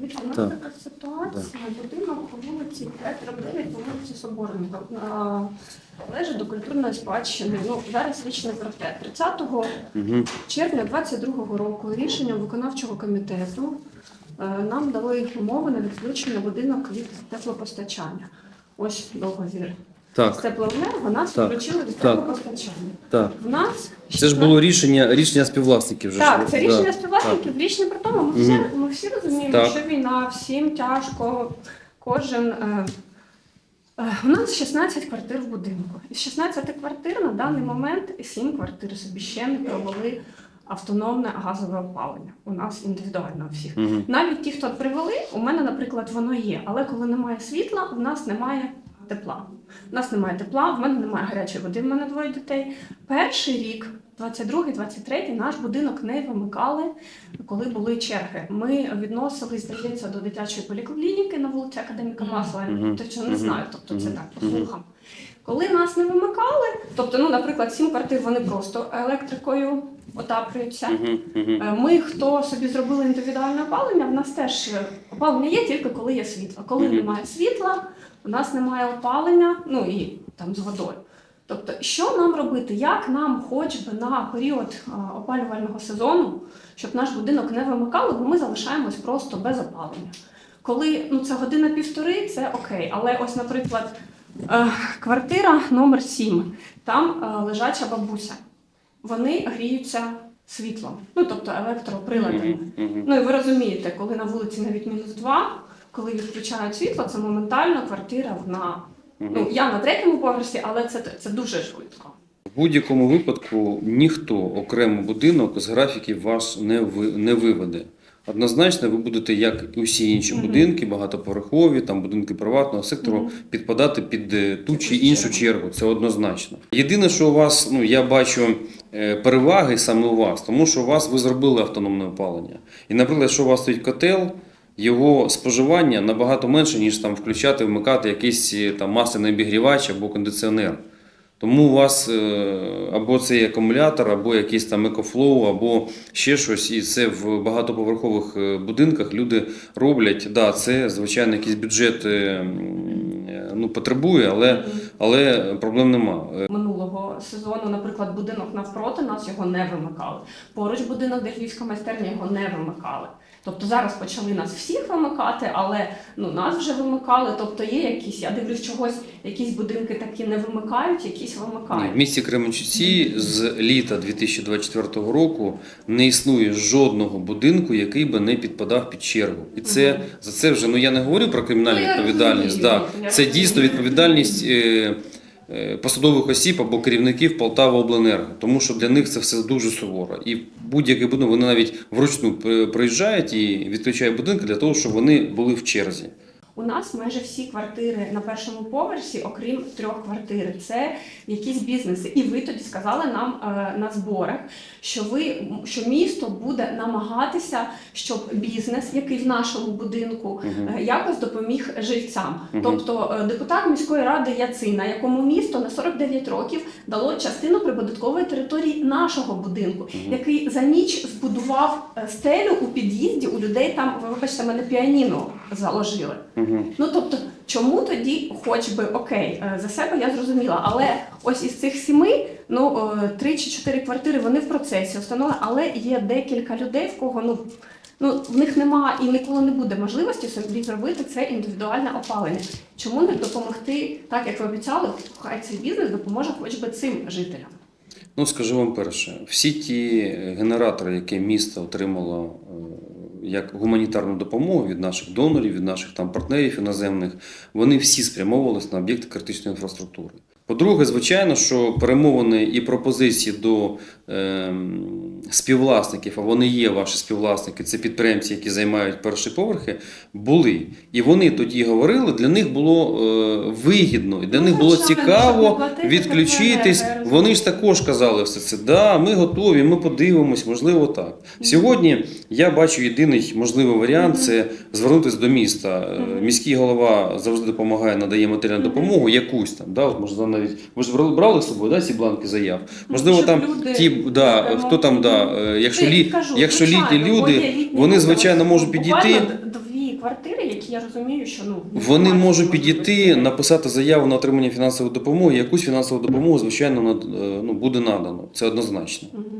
Дивіться, у нас Так. така ситуація. Будинок по вулиці 5 по вулиці Соборній. А, Належить до культурної спадщини. Ну, зараз річ не про те. 30 Угу. червня 22 року рішенням виконавчого комітету е, нам дали умови на відключення будинок від теплопостачання. Ось договір. З Так, теплоенерго нас Так. відключили від Так. теплопостачання. так. В нас Це ж було рішення, рішення співвласників вже. ж. так, це рішення Да. співвласників. Рішення про тому. Ми всі, Мгм. ми всі розуміємо, Так. що війна, всім тяжко, кожен. Е, е, у нас 16 квартир в будинку. Із 16 квартир на даний момент 7 квартир собі ще не провели автономне газове опалення. У нас індивідуально у всіх. Мгм. Навіть ті, хто привели, у мене, наприклад, воно є. Але коли немає світла, у нас немає тепла. У нас немає тепла, в мене немає гарячої води, в мене двоє дітей. Перший рік, 22-й, 23-й, наш будинок не вимикали, коли були черги. Ми відносились, здається, до дитячої поліклініки на вулиці Академіка Масла. Точно не знаю, тобто це так, по слухам. Коли нас не вимикали, тобто, ну, наприклад, сім квартир вони просто електрикою отаплюються. Е, Ми, хто собі зробили індивідуальне опалення, в нас теж е, опалення є тільки коли є світло. Коли немає світла, у нас немає опалення, ну і там з водою. Тобто, що нам робити? Як нам, хоч би на період е, опалювального сезону, щоб наш будинок не вимикали, бо ми залишаємось просто без опалення. Коли ну це година півтори, це окей. Але ось, наприклад, квартира номер 7, там е, лежача бабуся. Вони гріються світлом, ну тобто електроприладами. Мгм. Мгм. Ну і ви розумієте, коли на вулиці навіть мінус 2, коли відключають світло, це моментально квартира на ну я на третьому поверсі, але це, це дуже швидко. В будь-якому випадку ніхто окремо будинок з графіків вас не, ви, не виведе. Однозначно, ви будете, як і усі інші будинки, багатоповерхові, там будинки приватного сектору, підпадати під е, ту чи іншу чергу. чергу. Це однозначно. Єдине, що у вас, ну я бачу е, переваги саме у вас, тому що у вас ви зробили автономне опалення. І, наприклад, що у вас стоїть котел. Його споживання набагато менше, ніж там включати, вмикати якийсь е, там масляний обігрівач або кондиціонер. Тому у вас е, або цей акумулятор, або якийсь там екофлоу, або ще щось. І це в багатоповерхових е, будинках люди роблять. Да, це звичайно якийсь бюджет е, ну, потребує, але, але проблем нема. Минулого сезону, наприклад, будинок навпроти нас його не вимикали. Поруч будинок, де львівська майстерня його не вимикали. Тобто зараз почали нас всіх вимикати, але ну нас вже вимикали. Тобто є якісь, я дивлюсь, чогось якісь будинки такі не вимикають, якісь вимикають. В місті Кременчуці з літа 2024 року не існує жодного будинку, який би не підпадав під чергу. І це Мгм. за це вже ну я не говорю про кримінальну Ну, відповідальність. розумію, Да. Це розумію. дійсно відповідальність. Е, Посадових осіб або керівників Полтава Обленерго, тому що для них це все дуже суворо. І будь-який будинок вони навіть вручну е, приїжджають і відключають будинки для того, щоб вони були в черзі. У нас майже всі квартири на першому поверсі, окрім трьох квартир, це якісь бізнеси. І ви тоді сказали нам е, на зборах, що ви що місто буде намагатися, щоб бізнес, який в нашому будинку, е, якось допоміг жильцям. Мгм. Тобто е, депутат міської ради Яцина, якому місто на 49 років дало частину прибудинкової території нашого будинку, Мгм. який за ніч збудував стелю у під'їзді. У людей там, вибачте, мене піаніно заложили. Ну тобто, чому тоді, хоч би окей, е, за себе я зрозуміла, але ось із цих сіми, ну е, три чи чотири квартири вони в процесі встановлені, але є декілька людей, в кого ну. Ну, в них нема і ніколи не буде можливості собі зробити це індивідуальне опалення. Чому не допомогти, так як ви обіцяли, хай цей бізнес допоможе хоч би цим жителям? Ну, скажу вам перше, всі ті е, генератори, які місто отримало як гуманітарну допомогу від наших донорів, від наших там партнерів іноземних, вони всі спрямовувалися на об'єкти критичної інфраструктури. По-друге, звичайно, що перемовини і пропозиції до ем, співвласників, а вони є ваші співвласники, це підприємці, які займають перші поверхи, були. І вони тоді говорили, для них було е, вигідно, і для Ну, них було цікаво відключитись. Вони ж також казали все це. Да, ми готові, ми подивимось, можливо, так. Сьогодні я бачу єдиний можливий варіант це звернутися до міста. Е. Міський голова завжди допомагає, надає матеріальну допомогу, якусь там. Да, от можливо, навіть ви ж брали- з собою да, ці бланки заяв. Можливо, щоб там ті, да, хто там, да, е, якщо, лі, якщо літні люди, вони звичайно можуть підійти. Квартири, які я розумію, що ну Вони можуть підійти, написати заяву на отримання фінансової допомоги. Якусь фінансову допомогу, звичайно, е, ну, буде надано. Це однозначно. Мгм.